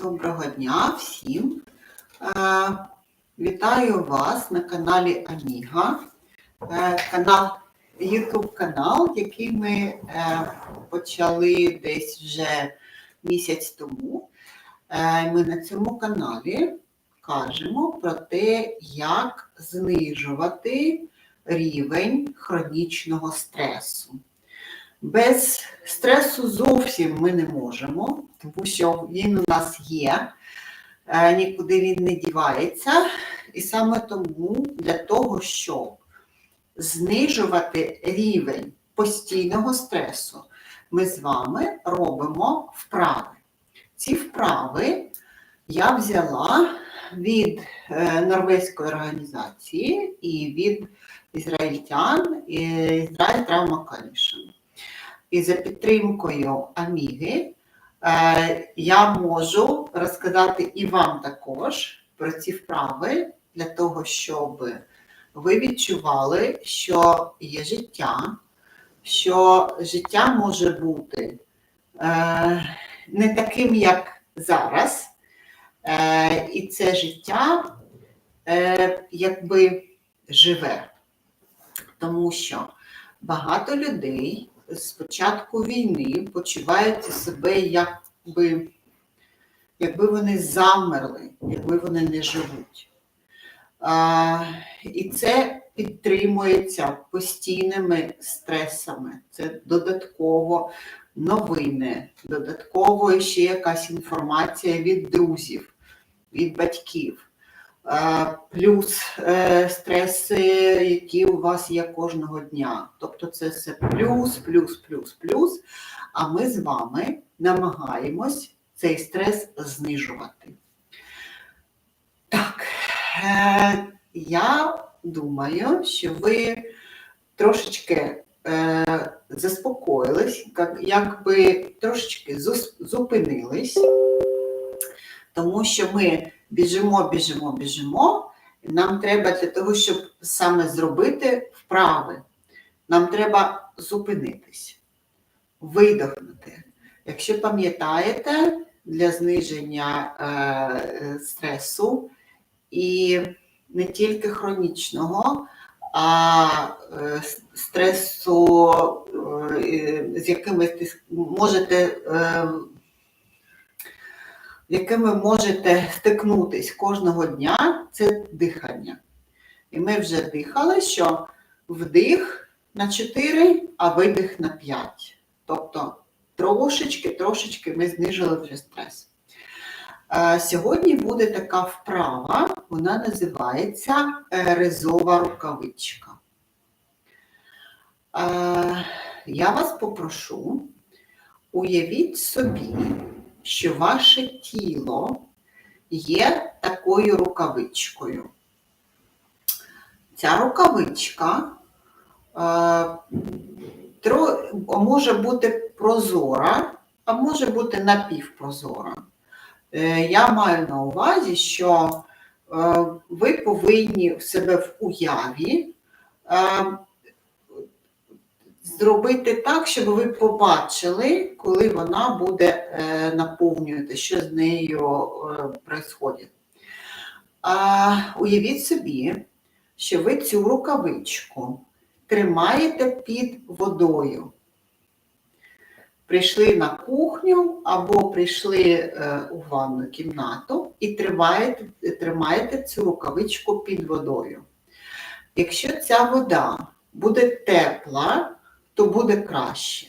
Доброго дня всім. Е, Вітаю вас на каналі Аміга. Е, Канал, YouTube канал, який ми е, почали десь вже місяць тому. Ми на цьому каналі кажемо про те, як знижувати рівень хронічного стресу. Без стресу зовсім ми не можемо, тому що він у нас є, е, нікуди він не дівається. І саме тому для того, щоб знижувати рівень постійного стресу, ми з вами робимо вправи. Ці вправи я взяла від е, норвезької організації і від ізраїльтян Ізраїль Травма Coalition. І за підтримкою Аміги е, я можу розказати і вам також про ці вправи для того, щоб ви відчували, що є життя, що життя може бути е, не таким, як зараз. Е, і це життя якби живе. Тому що багато людей з початку війни почуваються себе якби, якби вони замерли, якби вони не живуть. А, І це підтримується постійними стресами. Це додатково новини, додатково ще якась інформація від друзів, від батьків. Плюс е, стреси, які у вас є кожного дня. Тобто це все плюс, плюс, плюс, плюс. А ми з вами намагаємось цей стрес знижувати. Так, е, я думаю, що ви трошечки е, заспокоїлись, якби трошечки зупинились, тому що ми біжимо, біжимо, біжимо. Нам треба для того, щоб саме зробити вправи, нам треба зупинитись, видохнути. Якщо пам'ятаєте, для зниження е, стресу і не тільки хронічного, а е, стресу, е, з яким ви можете е, якими можете стикнутись кожного дня, це дихання. І ми вже дихали, що вдих на 4, а видих на 5. Тобто трошечки, трошечки ми знижили вже стрес. Сьогодні буде така вправа, вона називається резова рукавичка. Я вас попрошу, уявіть собі, що ваше тіло є такою рукавичкою. Ця рукавичка е, може бути прозора, а може бути напівпрозора. Е, я маю на увазі, що е, ви повинні в себе в уяві зробити так, щоб ви побачили, коли вона буде е, наповнювати, що з нею відбувається. Уявіть собі, що ви цю рукавичку тримаєте під водою. Прийшли на кухню або прийшли е, у ванну кімнату і тримаєте, тримаєте цю рукавичку під водою. Якщо ця вода буде тепла, то буде краще.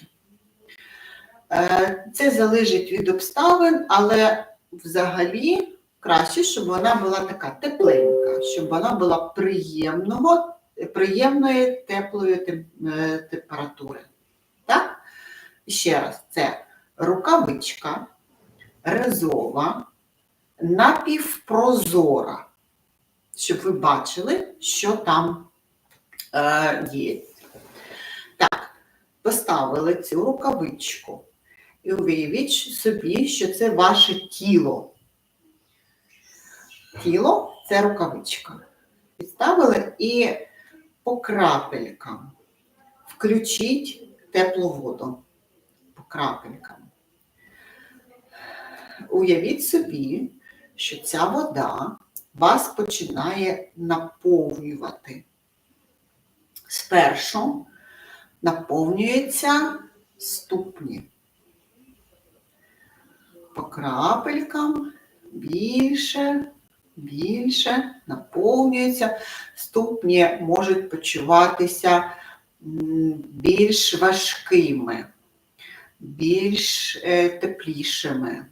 Е, це залежить від обставин, але взагалі краще, щоб вона була така тепленька, щоб вона була приємного, приємної теплої е, температури. Так? Ще раз, це рукавичка, резова, напівпрозора, щоб ви бачили, що там е, є поставили цю рукавичку. І уявіть собі, що це ваше тіло. Тіло це рукавичка. Підставили і по крапелькам включіть теплу воду. По крапелькам. уявіть собі, що ця вода вас починає наповнювати. Спершу наповнюється ступні. По крапелькам більше, більше наповнюється. Ступні можуть почуватися більш важкими, більш е, теплішими.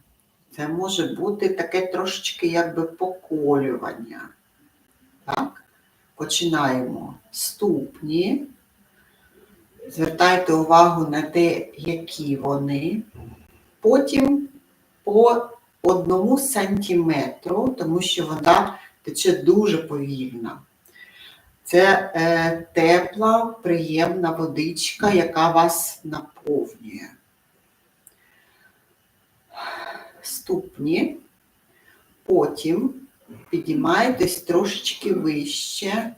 Це може бути таке трошечки якби поколювання. Так? Починаємо ступні. Звертайте увагу на те, які вони. Потім по одному сантиметру, тому що вода тече дуже повільно. Це е, тепла, приємна водичка, яка вас наповнює. Ступні. Потім підіймаєтесь трошечки вище,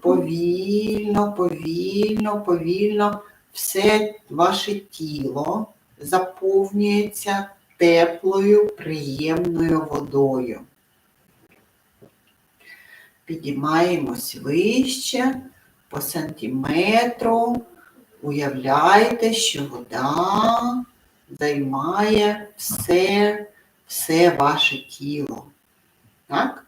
повільно, повільно, повільно все ваше тіло заповнюється теплою, приємною водою. Підіймаємось вище по сантиметру. Уявляйте, що вода займає все, все ваше тіло. Так?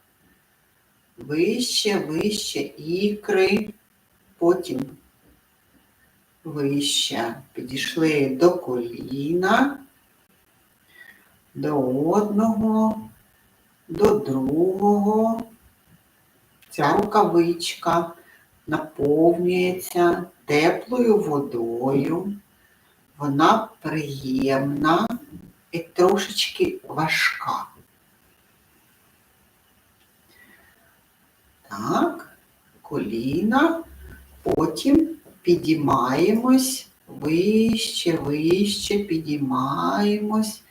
Вище, вище ікри, потім вище підійшли до коліна, до одного, до другого. Ця рукавичка наповнюється теплою водою. Вона приємна і трошечки важка. Так, коліна, потім підіймаємось вище, вище, підіймаємось.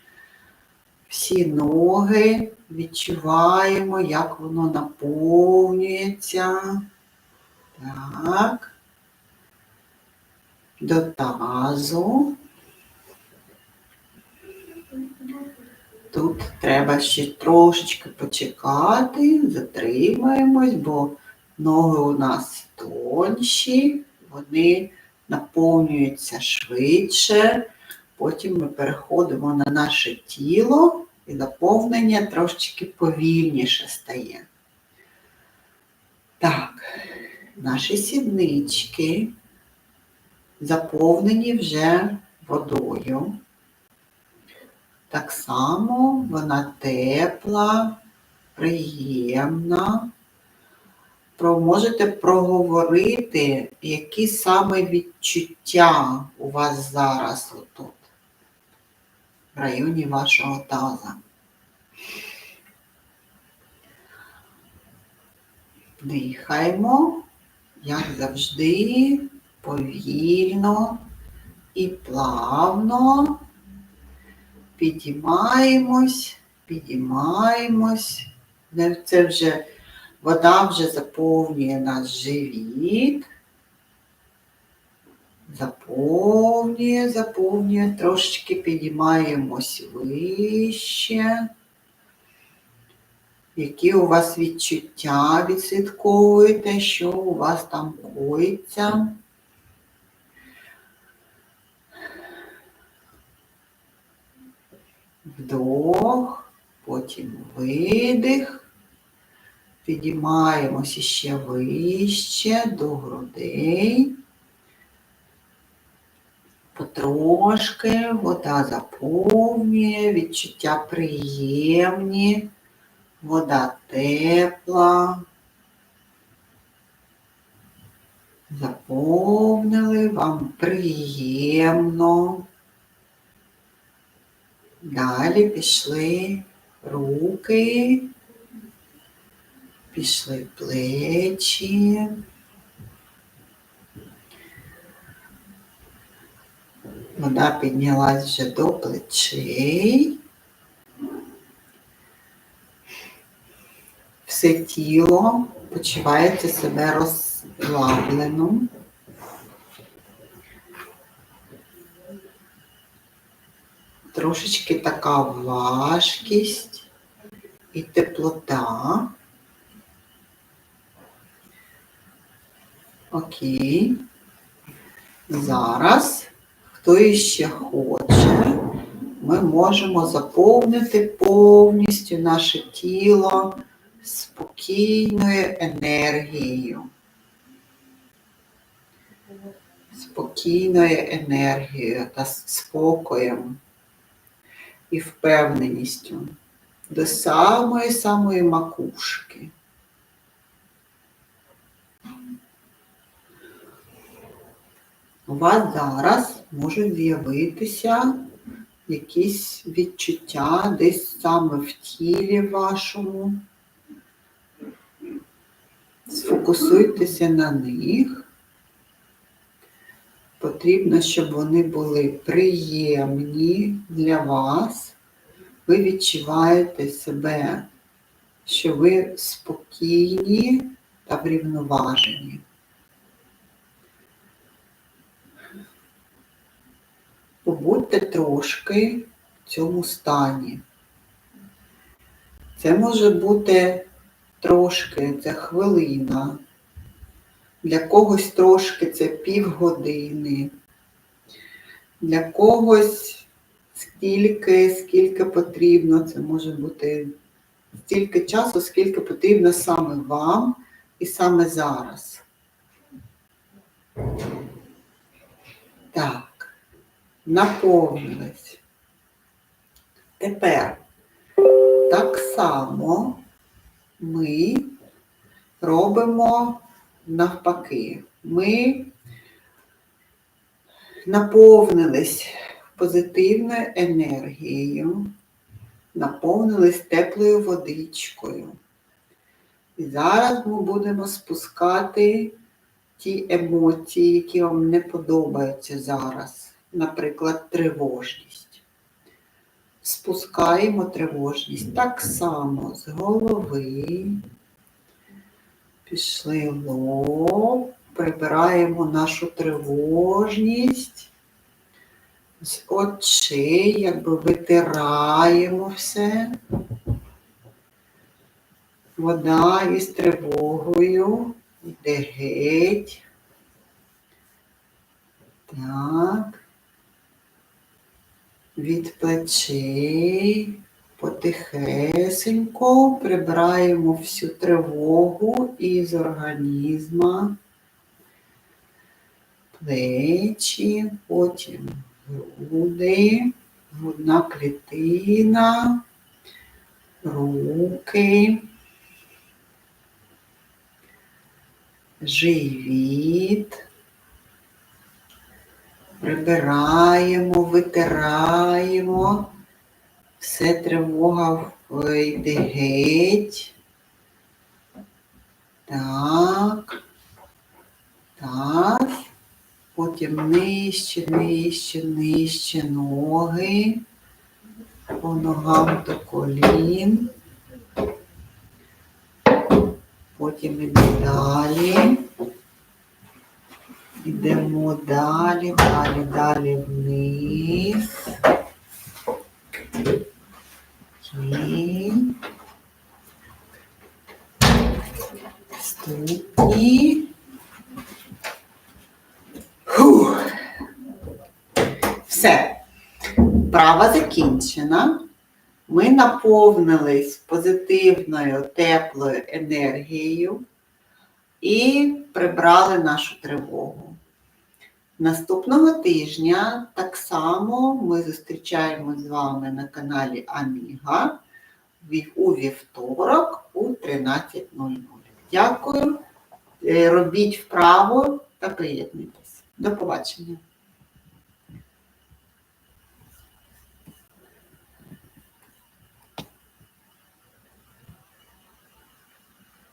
Всі ноги відчуваємо, як воно наповнюється. Так. До тазу. Тут треба ще трошечки почекати, затримаємось, бо ноги у нас тонші, вони наповнюються швидше. Потім ми переходимо на наше тіло і наповнення трошечки повільніше стає. Так, наші сіднички заповнені вже водою. Так само вона тепла, приємна. Можете проговорити, які саме відчуття у вас зараз отут, в районі вашого таза. Дихаємо, як завжди, повільно і плавно. Підіймаємось, підіймаємось. Це вже вода вже заповнює наш живіт. Заповнює, заповнює, трошечки підіймаємось вище. Які у вас відчуття відслідковуєте, що у вас там коїться? Вдох, потім видих. Підіймаємося ще вище до грудей. Потрошки вода заповнює, відчуття приємні, вода тепла. Заповнили, вам приємно. Далі пішли руки, пішли плечі. Вода піднялась вже до плечей. Все тіло почуваєте себе розслабленим. Трошечки така важкість і теплота. Окей. Зараз, хто іще хоче, ми можемо заповнити повністю наше тіло спокійною енергією. Спокійною енергією та спокоєм і впевненістю до самої самої макушки. У вас зараз можуть з'явитися якісь відчуття десь саме в тілі вашому. Сфокусуйтеся на них. Потрібно, щоб вони були приємні для вас. Ви відчуваєте себе, що ви спокійні та врівноважені. Побудьте трошки в цьому стані. Це може бути трошки, це хвилина. Для когось трошки це півгодини. Для когось стільки, скільки потрібно, це може бути стільки часу, скільки потрібно саме вам і саме зараз. Так, наповнились. Тепер так само ми робимо навпаки. Ми наповнились позитивною енергією, наповнились теплою водичкою. І зараз ми будемо спускати ті емоції, які вам не подобаються зараз, наприклад, тривожність. Спускаємо тривожність так само з голови. Пішли в лоб, прибираємо нашу тривожність з очей, якби витираємо все. Вода із тривогою йде геть. Так. Від плечей потихесенько прибираємо всю тривогу із організма, плечі, потім груди, грудна клітина, руки, живіт. Прибираємо, витираємо, все тривога йде геть. Так. Так. Потім нижче, нижче, нижче ноги. По ногам до колін. Потім іде далі. Йдемо далі, далі, далі вниз. Окей. Ступні. Фух. Все. Права закінчена. Ми наповнились позитивною теплою енергією і прибрали нашу тривогу. Наступного тижня так само ми зустрічаємось з вами на каналі Аміга у вівторок у 13.00. Дякую. Е, Робіть вправо та приєднуйтесь. До побачення.